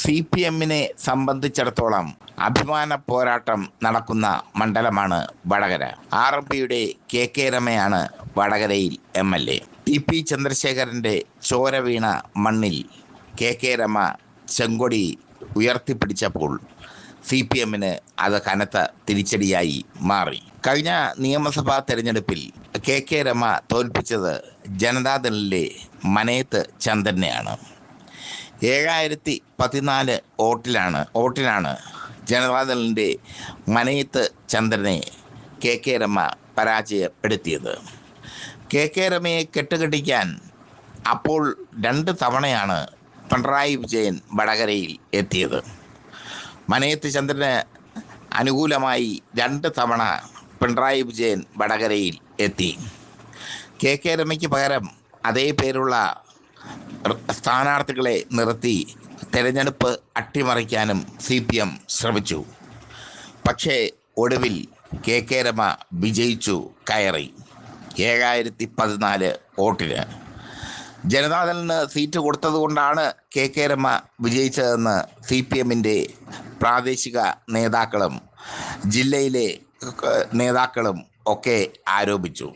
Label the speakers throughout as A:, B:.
A: C P എമ്മിനെ സംബന്ധിച്ചിടത്തോളം അഭിമാന പോരാട്ടം നടക്കുന്ന മണ്ഡലമാണ് വടകര. ആർ എം പിയുടെ കെ കെ രമയാണ് വടകരയിൽ M L A. T P ചന്ദ്രശേഖരന്റെ ചോര വീണ മണ്ണിൽ കെ കെ രമ ചെങ്കൊടി ഉയർത്തിപ്പിടിച്ചപ്പോൾ സി പി എമ്മിന് അത് കനത്ത തിരിച്ചടിയായി മാറി. കഴിഞ്ഞ നിയമസഭാ തെരഞ്ഞെടുപ്പിൽ കെ കെ രമ തോൽപ്പിച്ചത് ജനതാദളിലെ മനേത്ത് ചന്ദ്രനെയാണ് ഏഴായിരത്തി പതിനാല് വോട്ടിലാണ് വോട്ടിനാണ് ജനതാദളിന്റെ മനയത്ത് ചന്ദ്രനെ കെ കെ രമ പരാജയപ്പെടുത്തിയത്. കെ കെ രമയെ കെട്ടുകെട്ടിക്കാൻ അപ്പോൾ രണ്ട് തവണയാണ് പിണറായി വിജയൻ വടകരയിൽ എത്തിയത്. മനയത്ത് ചന്ദ്രന് അനുകൂലമായി രണ്ട് തവണ പിണറായി വിജയൻ വടകരയിൽ എത്തി. കെ കെ രമയ്ക്ക് പകരം അതേ പേരുള്ള സ്ഥാനാർത്ഥികളെ നിർത്തി തെരഞ്ഞെടുപ്പ് അട്ടിമറിക്കാനും സി പി എം ശ്രമിച്ചു. പക്ഷേ ഒടുവിൽ കെ കെ രമ വിജയിച്ചു കയറി. ഏഴായിരത്തി പതിനാല് വോട്ടിന്. ജനതാദളിന് സീറ്റ് കൊടുത്തതുകൊണ്ടാണ് കെ കെ രമ വിജയിച്ചതെന്ന് സി പി എമ്മിന്റെ പ്രാദേശിക നേതാക്കളും ജില്ലയിലെ നേതാക്കളും ഒക്കെ ആരോപിച്ചു.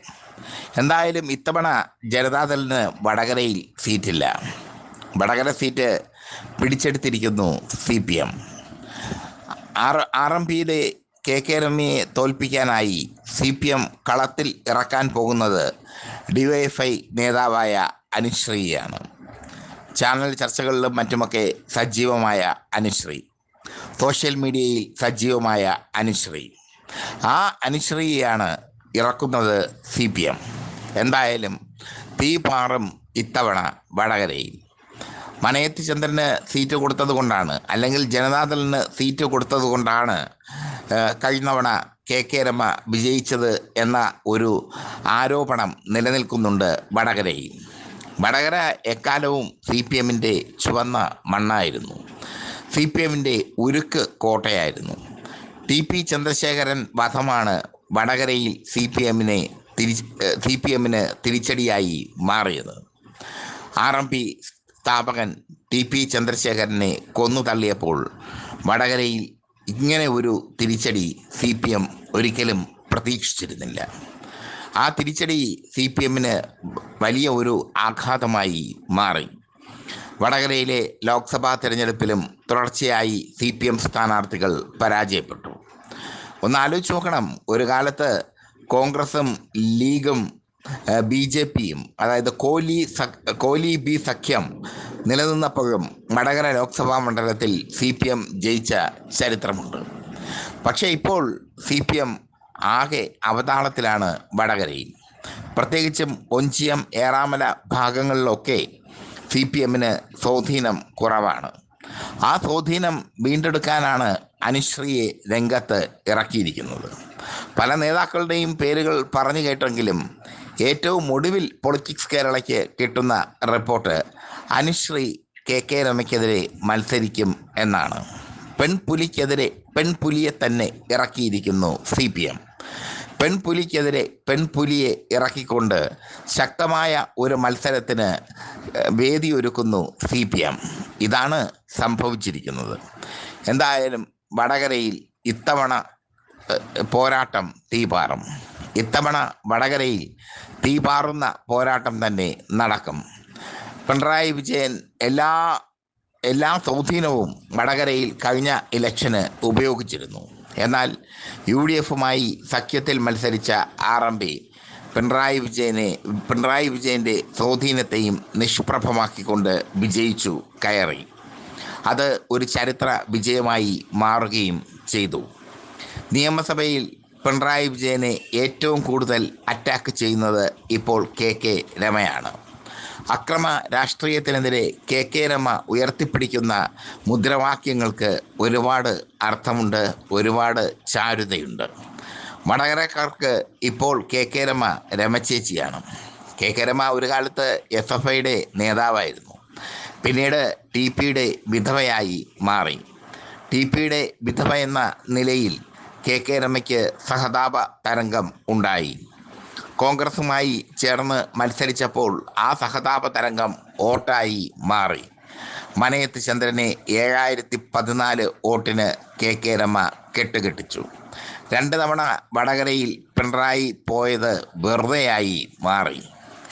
A: എന്തായാലും ഇത്തവണ ജനതാദളിന് വടകരയിൽ സീറ്റില്ല. Vadakara seat പിടിച്ചെടുത്തിരിക്കുന്നു C P M R R M പിയിലെ കെ കെ രമ്യയെ തോൽപ്പിക്കാനായി സി പി എം കളത്തിൽ ഇറക്കാൻ പോകുന്നത് ഡിവൈഎഫ്ഐ നേതാവായ അനുശ്രീയാണ്. ചാനൽ ചർച്ചകളിലും മറ്റുമൊക്കെ സജീവമായ അനുശ്രീ. സോഷ്യൽ മീഡിയയിൽ സജീവമായ അനുശ്രീ. ആ അനുശ്രീയാണ് ഇറക്കുന്നത് സി പി എം. എന്തായാലും തീ പാറും ഇത്തവണ വടകരയിൽ. മനയത്ത് ചന്ദ്രന് സീറ്റ് കൊടുത്തത് കൊണ്ടാണ്. അല്ലെങ്കിൽ ജനതാദളിന് സീറ്റ് കൊടുത്തത് കൊണ്ടാണ് കഴിഞ്ഞവണ കെ കെ രമ വിജയിച്ചത് എന്ന ഒരു ആരോപണം നിലനിൽക്കുന്നുണ്ട് വടകരയിൽ. വടകര എക്കാലവും സി പി എമ്മിന്റെ ചുവന്ന മണ്ണായിരുന്നു. സി പി എമ്മിന്റെ ഉരുക്ക് കോട്ടയായിരുന്നു. ടി പി ചന്ദ്രശേഖരൻ വധമാണ് വടകരയിൽ സി പി എമ്മിനെ തിരി സി പി എമ്മിന് തിരിച്ചടിയായി മാറിയത്. ആർ എം പി സ്ഥാപകൻ ടി പി ചന്ദ്രശേഖരനെ കൊന്നു തള്ളിയപ്പോൾ വടകരയിൽ ഇങ്ങനെ ഒരു തിരിച്ചടി സി പി എം ഒരിക്കലും പ്രതീക്ഷിച്ചിരുന്നില്ല. ആ തിരിച്ചടി സി പി എമ്മിന് വലിയ ഒരു ആഘാതമായി മാറി. വടകരയിലെ ലോക്സഭാ തിരഞ്ഞെടുപ്പിലും തുടർച്ചയായി സി പി എം സ്ഥാനാർത്ഥികൾ പരാജയപ്പെട്ടു. ഒന്ന് ആലോചിച്ച് നോക്കണം. ഒരു കാലത്ത് കോൺഗ്രസും ലീഗും ബി ജെ പിയും അതായത് കോലി കോലി ബി സഖ്യം നിലനിന്നപ്പോഴും വടകര ലോക്സഭാ മണ്ഡലത്തിൽ സി പി എം ജയിച്ച ചരിത്രമുണ്ട്. പക്ഷേ ഇപ്പോൾ സി പി എം ആകെ അവതാളത്തിലാണ് വടകരയിൽ. പ്രത്യേകിച്ചും ഒഞ്ചിയം ഏറാമല ഭാഗങ്ങളിലൊക്കെ സി പി എമ്മിന് സ്വാധീനം കുറവാണ്. ആ സ്വാധീനം വീണ്ടെടുക്കാനാണ് അനുശ്രീയെ രംഗത്ത് ഇറക്കിയിരിക്കുന്നത്. പല നേതാക്കളുടെയും പേരുകൾ പറഞ്ഞു കേട്ടെങ്കിലും ഏറ്റവും ഒടുവിൽ പൊളിറ്റിക്സ് കേരളയ്ക്ക് കിട്ടുന്ന റിപ്പോർട്ട് അനുശ്രീ കെ കെ രമയ്ക്കെതിരെ മത്സരിക്കും എന്നാണ്. പെൺപുലിക്കെതിരെ പെൺപുലിയെ തന്നെ ഇറക്കിയിരിക്കുന്നു സി പി എം. പെൺപുലിക്കെതിരെ പെൺപുലിയെ ഇറക്കിക്കൊണ്ട് ശക്തമായ ഒരു മത്സരത്തിന് വേദിയൊരുക്കുന്നു സി പി എം. ഇതാണ് സംഭവിച്ചിരിക്കുന്നത്. എന്തായാലും വടകരയിൽ ഇത്തവണ പോരാട്ടം തീപാറും. ഇത്തവണ വടകരയിൽ തീപാറുന്ന പോരാട്ടം തന്നെ നടക്കും. പിണറായി വിജയൻ എല്ലാ എല്ലാ സ്വാധീനവും വടകരയിൽ കഴിഞ്ഞ ഇലക്ഷന് ഉപയോഗിച്ചിരുന്നു. എന്നാൽ യു ഡി എഫുമായി സഖ്യത്തിൽ മത്സരിച്ച ആർ എം പി പിണറായി വിജയനെ പിണറായി വിജയന്റെ സ്വാധീനത്തെയും നിഷ്പ്രഭമാക്കിക്കൊണ്ട് വിജയിച്ചു കയറി. അത് ഒരു ചരിത്ര വിജയമായി മാറുകയും ചെയ്തു. നിയമസഭയിൽ പിണറായി വിജയനെ ഏറ്റവും കൂടുതൽ അറ്റാക്ക് ചെയ്യുന്നത് ഇപ്പോൾ കെ കെ രമയാണ്. അക്രമ രാഷ്ട്രീയത്തിനെതിരെ കെ കെ രമ ഉയർത്തിപ്പിടിക്കുന്ന മുദ്രാവാക്യങ്ങൾക്ക് ഒരുപാട് അർത്ഥമുണ്ട് ഒരുപാട് ചാരുതയുണ്ട്. വടകരക്കാർക്ക് ഇപ്പോൾ കെ കെ രമ രമചേച്ചിയാണ്. കെ കെ രമ ഒരു കാലത്ത് എസ് എഫ് ഐയുടെ നേതാവായിരുന്നു. പിന്നീട് ടി പിയുടെ വിധവയായി മാറി. ടി പിയുടെ വിധവ എന്ന നിലയിൽ കെ കെ രമയ്ക്ക് സഹതാപ തരംഗം ഉണ്ടായി. കോൺഗ്രസുമായി ചേർന്ന് മത്സരിച്ചപ്പോൾ ആ സഹതാപ തരംഗം വോട്ടായി മാറി. മനയത്ത് ചന്ദ്രനെ ഏഴായിരത്തി പതിനാല് വോട്ടിന് കെ കെ രമ കെട്ടുകെട്ടിച്ചു. രണ്ട് തവണ വടകരയിൽ പിണറായി പോയത് വെറുതെയായി മാറി.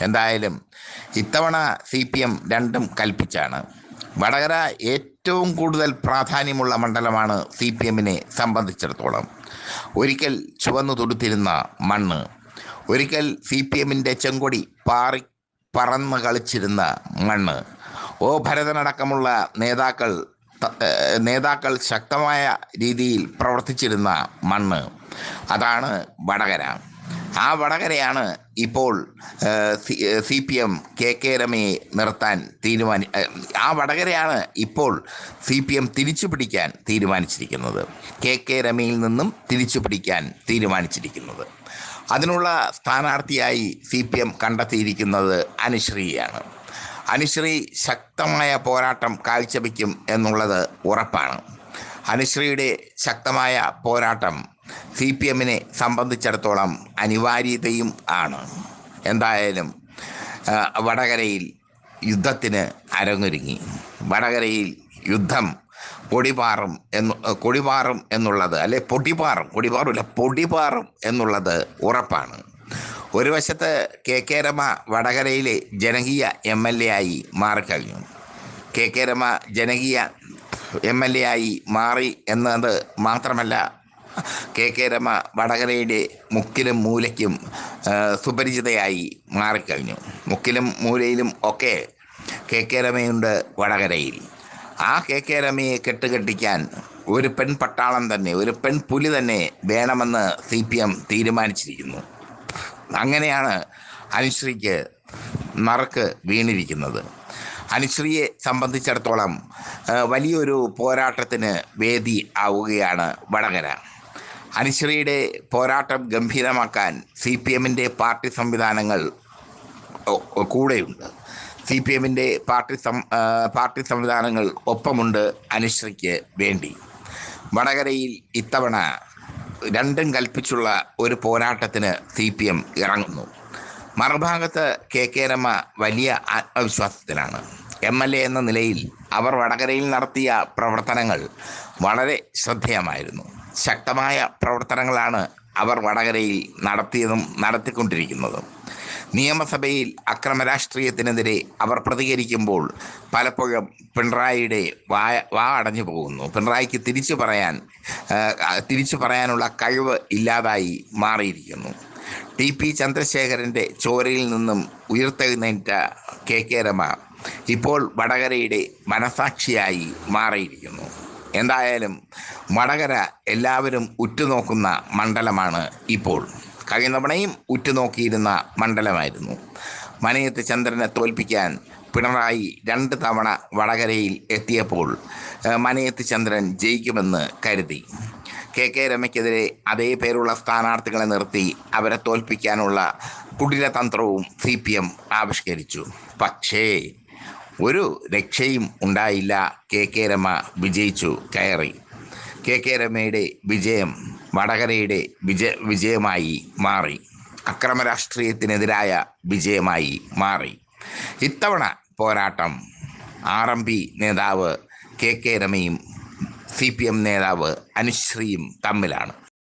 A: എന്തായാലും ഇത്തവണ സി പി എം രണ്ടും കൽപ്പിച്ചാണ്. വടകര ഏറ്റവും കൂടുതൽ പ്രാധാന്യമുള്ള മണ്ഡലമാണ് സി പി എമ്മിനെ സംബന്ധിച്ചിടത്തോളം. ഒരിക്കൽ ചുവന്നു തൊടുത്തിരുന്ന മണ്ണ്. ഒരിക്കൽ സി പി എമ്മിന്റെ ചെങ്കൊടി പാറി പറന്ന് കളിച്ചിരുന്ന മണ്ണ്. ഓ ഭരതനടക്കമുള്ള നേതാക്കൾ നേതാക്കൾ ശക്തമായ രീതിയിൽ പ്രവർത്തിച്ചിരുന്ന മണ്ണ്. അതാണ് വടകര. ആ വടകരയാണ് ഇപ്പോൾ C P M K K രമയെ നിർത്താൻ തീരുമാനി ആ വടകരയാണ് ഇപ്പോൾ സി പി എം തിരിച്ചു പിടിക്കാൻ തീരുമാനിച്ചിരിക്കുന്നത്. കെ കെ രമയിൽ നിന്നും തിരിച്ചു പിടിക്കാൻ തീരുമാനിച്ചിരിക്കുന്നത്. അതിനുള്ള സ്ഥാനാർത്ഥിയായി സി പി എം കണ്ടെത്തിയിരിക്കുന്നത് അനുശ്രീയാണ്. അനുശ്രീ ശക്തമായ പോരാട്ടം കാഴ്ചവെക്കും എന്നുള്ളത് ഉറപ്പാണ്. അനുശ്രീയുടെ ശക്തമായ പോരാട്ടം സി പി എമ്മിനെ സംബന്ധിച്ചിടത്തോളം അനിവാര്യതയും ആണ്. എന്തായാലും വടകരയിൽ യുദ്ധത്തിന് അരങ്ങൊരുങ്ങി. വടകരയിൽ യുദ്ധം പൊടിപാറും എന്ന് കൊടിപാറും എന്നുള്ളത് അല്ലെ പൊടിപാറും കൊടിപാറുമില്ല പൊടിപാറും എന്നുള്ളത് ഉറപ്പാണ്. ഒരു വശത്ത് കെ കെ രമ വടകരയിലെ ജനകീയ എം എൽ എ ആയി മാറിക്കഴിഞ്ഞു. കെ കെ രമ ജനകീയ എം എൽ എ ആയി മാറി എന്നത് മാത്രമല്ല കെ കെ രമ വടകരയുടെ മുക്കിലും മൂലയ്ക്കും സുപരിചിതയായി മാറിക്കഴിഞ്ഞു. മുക്കിലും മൂലയിലും ഒക്കെ കെ കെ രമയുണ്ട് വടകരയിൽ. ആ കെ കെ രമയെ കെട്ടുകെട്ടിക്കാൻ ഒരു പെൺ പട്ടാളം തന്നെ ഒരു പെൺ പുലി തന്നെ വേണമെന്ന് സി പി എം തീരുമാനിച്ചിരിക്കുന്നു. അങ്ങനെയാണ് അനുശ്രീക്ക് നറുക്ക് വീണിരിക്കുന്നത്. അനുശ്രീയെ സംബന്ധിച്ചിടത്തോളം വലിയൊരു പോരാട്ടത്തിന് വേദി ആവുകയാണ് വടകര. അനുശ്രീയുടെ പോരാട്ടം ഗംഭീരമാക്കാൻ സി പി എമ്മിന്റെ പാർട്ടി സംവിധാനങ്ങൾ കൂടെയുണ്ട്. സി പി എമ്മിന്റെ പാർട്ടി സം പാർട്ടി സംവിധാനങ്ങൾ ഒപ്പമുണ്ട് അനുശ്രീക്ക് വേണ്ടി. വടകരയിൽ ഇത്തവണ രണ്ടും കൽപ്പിച്ചുള്ള ഒരു പോരാട്ടത്തിന് സി പി എം ഇറങ്ങുന്നു. മറുഭാഗത്ത് കെ കെ രമ വലിയ ആത്മവിശ്വാസത്തിലാണ്. എം എൽ എ എന്ന നിലയിൽ അവർ വടകരയിൽ നടത്തിയ പ്രവർത്തനങ്ങൾ വളരെ ശ്രദ്ധേയമായിരുന്നു. ശക്തമായ പ്രവർത്തനങ്ങളാണ് അവർ വടകരയിൽ നടത്തിയതും നടത്തിക്കൊണ്ടിരിക്കുന്നതും. നിയമസഭയിൽ അക്രമ രാഷ്ട്രീയത്തിനെതിരെ അവർ പ്രതികരിക്കുമ്പോൾ പലപ്പോഴും പിണറായിയുടെ വായ വാ അടഞ്ഞു പോകുന്നു. പിണറായിക്ക് തിരിച്ചു പറയാൻ തിരിച്ചു പറയാനുള്ള കഴിവ് ഇല്ലാതായി മാറിയിരിക്കുന്നു. ടി പി ചന്ദ്രശേഖരന്റെ ചോരയിൽ നിന്നും ഉയർത്തെഴുന്നേറ്റ കെ കെ രമ ഇപ്പോൾ വടകരയുടെ മനസാക്ഷിയായി മാറിയിരിക്കുന്നു. എന്തായാലും വടകര എല്ലാവരും ഉറ്റുനോക്കുന്ന മണ്ഡലമാണ് ഇപ്പോൾ. കഴിഞ്ഞ തവണയും ഉറ്റുനോക്കിയിരുന്ന മണ്ഡലമായിരുന്നു. മനയത്ത് ചന്ദ്രനെ തോൽപ്പിക്കാൻ പിണറായി രണ്ട് തവണ വടകരയിൽ എത്തിയപ്പോൾ മനയത്ത് ചന്ദ്രൻ ജയിക്കുമെന്ന് കരുതി. കെ കെ രമയ്ക്കെതിരെ അതേ പേരുള്ള സ്ഥാനാർത്ഥികളെ നിർത്തി അവരെ തോൽപ്പിക്കാനുള്ള കുടിലതന്ത്രവും സി പി എം ആവിഷ്കരിച്ചു. പക്ഷേ ഒരു രക്ഷയും ഉണ്ടായില്ല. കെ കെ രമ വിജയിച്ചു കയറി. കെ കെ രമയുടെ വിജയം വടകരയുടെ വിജ വിജയമായി മാറി. അക്രമ രാഷ്ട്രീയത്തിനെതിരായ വിജയമായി മാറി. ഇത്തവണ പോരാട്ടം ആർ എം പി നേതാവ് കെ കെ രമയും സി പി എം നേതാവ് അനുശ്രീയും തമ്മിലാണ്.